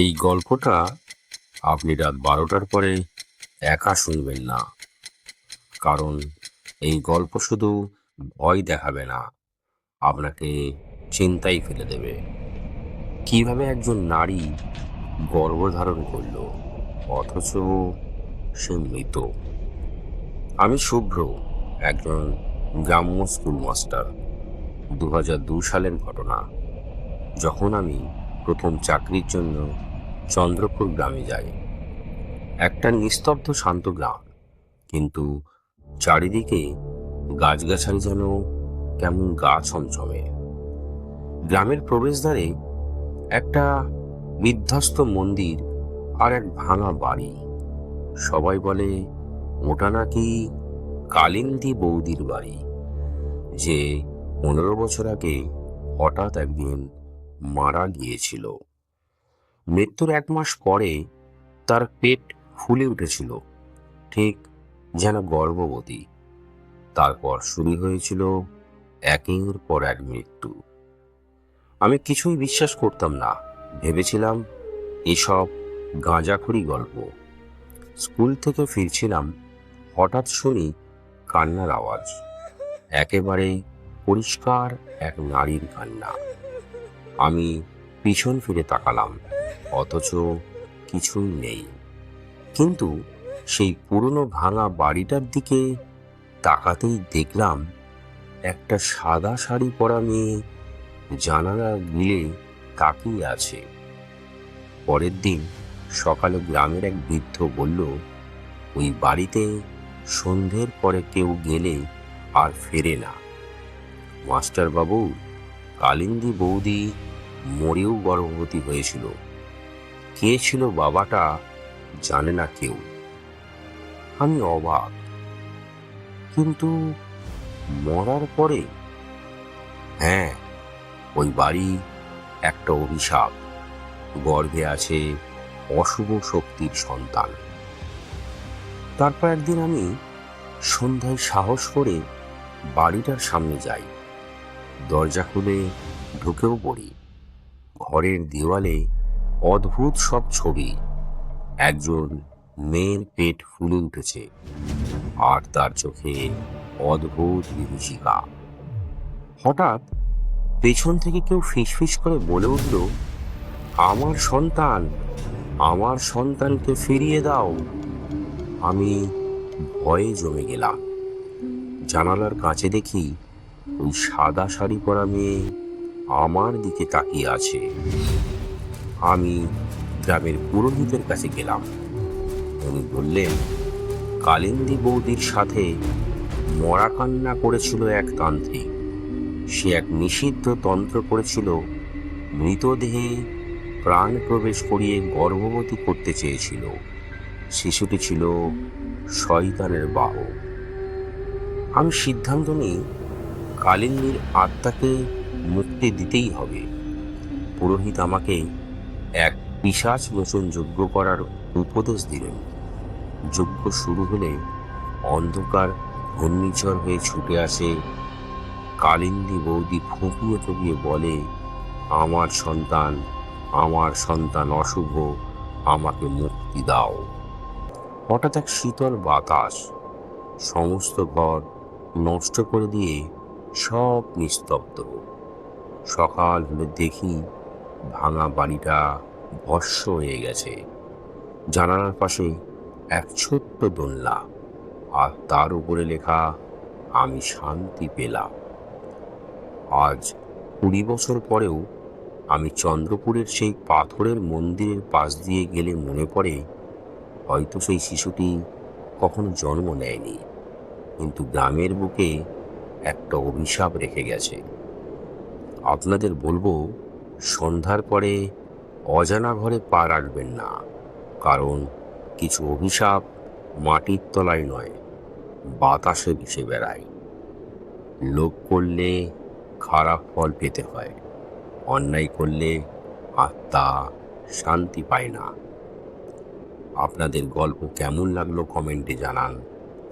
এই গল্পটা আপনি রাত বারোটার পরে একা শুনবেন না। কারণ এই গল্প শুধু ভয় দেখাবে না, আপনাকে চিন্তাই ফেলে দেবে। কীভাবে একজন নারী গর্ভধারণ করল, অথচ সে মৃত? আমি শুভ্র, একজন গ্রাম্য স্কুল মাস্টার দু সালের ঘটনা। যখন আমি প্রথম চাকরির জন্য চন্দ্রপুর গ্রামে যায়। একটা নিস্তব্ধ শান্ত গ্রাম, কিন্তু চারিদিকে গাছগাছালি যেন কেমন গা ছমছমে। গ্রামের প্রবেশদ্বারে একটা বিধ্বস্ত মন্দির আর এক ভাঙা বাড়ি। সবাই বলে, ওটা নাকি কালিন্দী বৌদির বাড়ি, যে পনেরো বছর আগে হঠাৎ একদিন মারা গিয়েছিল। মৃত্যুর এক মাস পরে তার পেট ফুলে উঠেছিল, ঠিক যেন গর্ভবতী। তারপর শুরু হয়েছিল একের পর এক মৃত্যু। আমি কিছুই বিশ্বাস করতাম না, ভেবেছিলাম এসব গাঁজাখড়ি গল্প। স্কুল থেকে ফিরছিলাম, হঠাৎ শুনি কান্নার আওয়াজ। একেবারে পরিষ্কার এক নারীর কান্না। আমি পিছন ফিরে তাকালাম, অথচ কিছুই নেই। কিন্তু সেই পুরনো ভাঙা বাড়িটার দিকে তাকাতেই দেখলাম একটা সাদা শাড়ি পরা মেয়ে জানালা গিলে তাকিয়ে আছে। পরের দিন সকালে গ্রামের এক বৃদ্ধ বলল, ওই বাড়িতে সন্ধ্যের পরে কেউ গেলে আর ফেরে না। মাস্টার বাবু কালিন্দী বৌদি মরেও গর্ভবতী হয়েছিল। কে ছিল বাবাটা জানে না কেউ। আমি অবাক। কিন্তু মরার পরে? হ্যাঁ ওই বাড়ি একটা অভিশাপ। গর্ভে আছে অশুভ শক্তির সন্তান। তারপর একদিন আমি সন্ধ্যায় সাহস করে বাড়িটার সামনে যাই। দরজা খুলে ঢুকেও পড়ি। ঘরের দেওয়ালে অদ্ভুত সব ছবি। একজন মেয়ের পেট ফুলে উঠেছে আর তার চোখে অদ্ভুত বিভীষিকা। হঠাৎ পেছন থেকে কেউ ফিসফিস করে বলে উঠল, আমার সন্তান, আমার সন্তানকে ফিরিয়ে দাও। আমি ভয়ে জমে গেলাম। জানালার কাছে দেখি সাদা শাড়ি পরা মেয়ে আমার দিকে তাকিয়ে আছে। আমি গ্রামের পুরোহিতের কাছে গেলাম। উনি বললেন, কালিন্দী বৌদির সাথে মরা কান্না করেছিল এক তান্ত্রিক। সে এক নিষিদ্ধ তন্ত্র করেছিল। মৃতদেহে প্রাণ প্রবেশ করিয়ে গর্ভবতী করতে চেয়েছিল। শিশুটি ছিল শয়তানের বাহ আমি সিদ্ধান্ত নিই কালিন্দীর আত্মাকে মুক্তি দিতেই হবে। পুরোহিত আমাকে এক পিসাচ মোচন যজ্ঞ করার উপদেশ দিলেন। যজ্ঞ শুরু হলে অন্ধকার ঘূর্ণিঝড় হয়ে ছুটে আসে। কালিন্দী বৌদি ফুঁপিয়ে ফুঁপিয়ে বলে, আমার সন্তান আমার সন্তান অশুভ, আমাকে মুক্তি দাও। হঠাৎ এক শীতল বাতাস সমস্ত ঘর নষ্ট করে দিয়ে সব নিস্তব্ধ। সকাল হলে দেখি ভাঙা বাড়িটা ভস্য হয়ে গেছে। জানালার পাশে এক ছোট্ট দোলনা আর তার উপরে লেখা, আমি শান্তি পেলাম। আজ কুড়ি বছর পরেও আমি চন্দ্রপুরের সেই পাথরের মন্দিরের পাশ দিয়ে গেলে মনে পড়ে, হয়তো সেই শিশুটি কখনো জন্ম নেয়নি। কিন্তু গ্রামের বুকে একটা অভিশাপ রেখে গেছে। আপনাদের বলব, সন্ধ্যার পরে অজানা ঘরে পা রাখবেন না, কারণ কিছু অভিশাপ মাটির তলায় নয়, বাতাসে ভেসে বেড়ায়। লোভ করলে খারাপ ফল পেতে হয়, অন্যায় করলে আত্মা শান্তি পায় না। আপনাদের গল্প কেমন লাগল কমেন্টে জানান।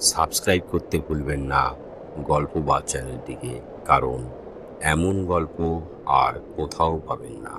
সাবস্ক্রাইব করতে ভুলবেন না। গল্প বাচ্চাদের দিকে কারণ এমন গল্প আর কোথাও পাবেন না।